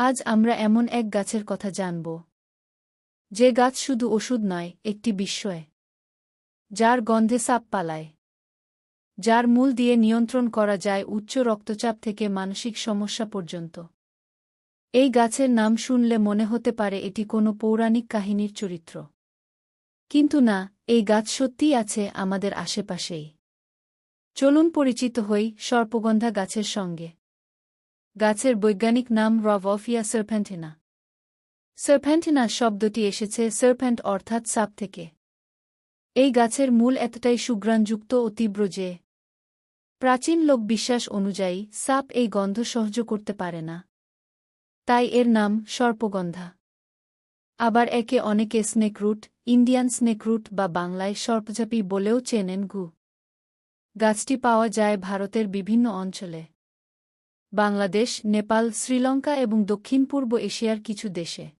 আজ আমরা এমন এক গাছের কথা জানব। যে গাছ শুধু ওষুধ নয়, একটি বিস্ময়। যার গন্ধে সাপ পালায়। যার মূল দিয়ে নিয়ন্ত্রণ করা যায় উচ্চ রক্তচাপ থেকে মানসিক সমস্যা পর্যন্ত। এই গাছের নাম শুনলে মনে হতে পারে এটি কোনো পৌরাণিক কাহিনীর চরিত্র। কিন্তু না, এই গাছ সত্যিই আছে আমাদের আশেপাশেই। চলুন পরিচিত হই সর্পগন্ধা গাছের সঙ্গে। গাছের বৈজ্ঞানিক নাম রভফিয়া সার্পেন্টিনা। সার্পেন্টিনা শব্দটি এসেছে সার্পেন্ট অর্থাৎ সাপ থেকে। এই গাছের মূল এতটাই সুগ্রাণযুক্ত ও তীব্র যে প্রাচীন লোক বিশ্বাস অনুযায়ী সাপ এই গন্ধ সহ্য করতে পারে না। তাই এর নাম সর্পগন্ধা। আবার একে অনেকে স্নেকরুট ইন্ডিয়ান স্নেকরুট বা বাংলায় সর্পঝাপি বলেও চেনেন গু। গাছটি পাওয়া যায় ভারতের বিভিন্ন অঞ্চলে। বাংলাদেশ, নেপাল, শ্রীলঙ্কা এবং দক্ষিণ পূর্ব এশিয়ার কিছু দেশে।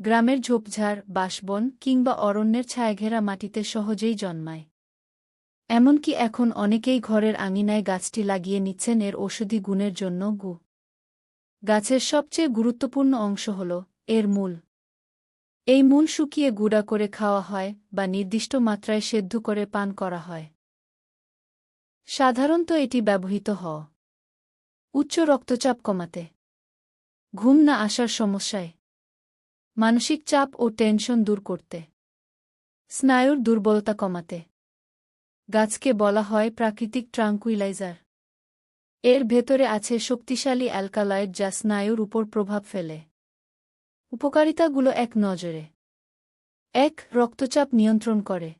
গ্রামের ঝোপঝাড় বাঁশবন কিংবা অরণ্যের ছায়াঘেরা মাটিতে সহজেই জন্মায়। এমনকি এখন অনেকেই ঘরের আঙিনায় গাছটি লাগিয়ে নিচ্ছেন এর ওষুধি গুণের জন্য গু। গাছের সবচেয়ে গুরুত্বপূর্ণ অংশ হল এর মূল। এই মূল শুকিয়ে গুঁড়া করে খাওয়া হয় বা নির্দিষ্ট মাত্রায় সেদ্ধ করে পান করা হয়। সাধারণত এটি ব্যবহৃত হ। উচ্চ রক্তচাপ কমাতে। ঘুম না আসার সমস্যায়। মানসিক চাপ ও টেনশন দূর করতে। স্নায়ুর দুর্বলতা কমাতে। গাছকে বলা হয় প্রাকৃতিক ট্রাঙ্কুইলাইজার। এর ভেতরে আছে শক্তিশালী অ্যালকালয়েড যা স্নায়ুর উপর প্রভাব ফেলে। উপকারিতাগুলো এক নজরে। এক, রক্তচাপ নিয়ন্ত্রণ করে।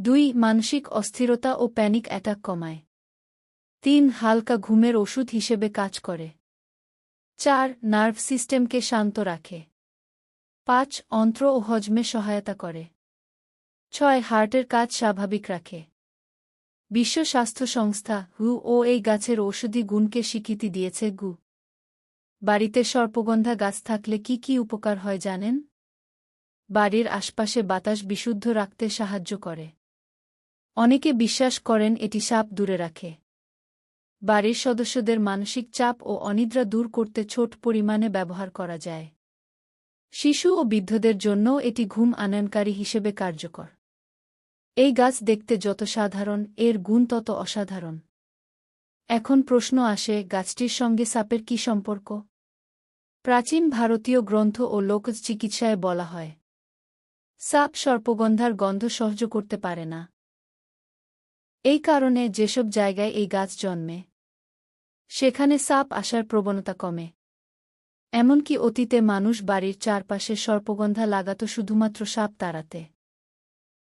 দুই, মানসিক অস্থিরতা ও প্যানিক অ্যাটাক কমায়। তিন হালকা ঘুমের ওষুধ হিসেবে কাজ করে। চার, নার্ভ সিস্টেমকে শান্ত রাখে। পাঁচ, অন্ত্র ও হজমে সহায়তা করে। ছয়, হার্টের কাজ স্বাভাবিক রাখে। বিশ্ব স্বাস্থ্য সংস্থা হু ও এই গাছের ঔষধি গুণকে স্বীকৃতি দিয়েছে গু। বাড়িতে সর্পগন্ধা গাছ থাকলে কি কি উপকার হয় জানেন? বাড়ির আশপাশে বাতাস বিশুদ্ধ রাখতে সাহায্য করে। অনেকে বিশ্বাস করেন এটি সাপ দূরে রাখে। বাড়ির সদস্যদের মানসিক চাপ ও অনিদ্রা দূর করতে ছোট পরিমাণে ব্যবহার করা যায়। শিশু ও বৃদ্ধদের জন্যও এটি ঘুম আনয়নকারী হিসেবে কার্যকর। এই গাছ দেখতে যত সাধারণ, এর গুণ তত অসাধারণ। এখন প্রশ্ন আসে, গাছটির সঙ্গে সাপের কি সম্পর্ক? প্রাচীন ভারতীয় গ্রন্থ ও লোক চিকিৎসায় বলা হয়, সাপ সর্পগন্ধার গন্ধ সহ্য করতে পারে না। এই কারণে যেসব জায়গায় এই গাছ জন্মে সেখানে সাপ আসার প্রবণতা কমে। এমনকি অতীতে মানুষ বাড়ির চারপাশে সর্পগন্ধা লাগাত শুধুমাত্র সাপ তাড়াতে।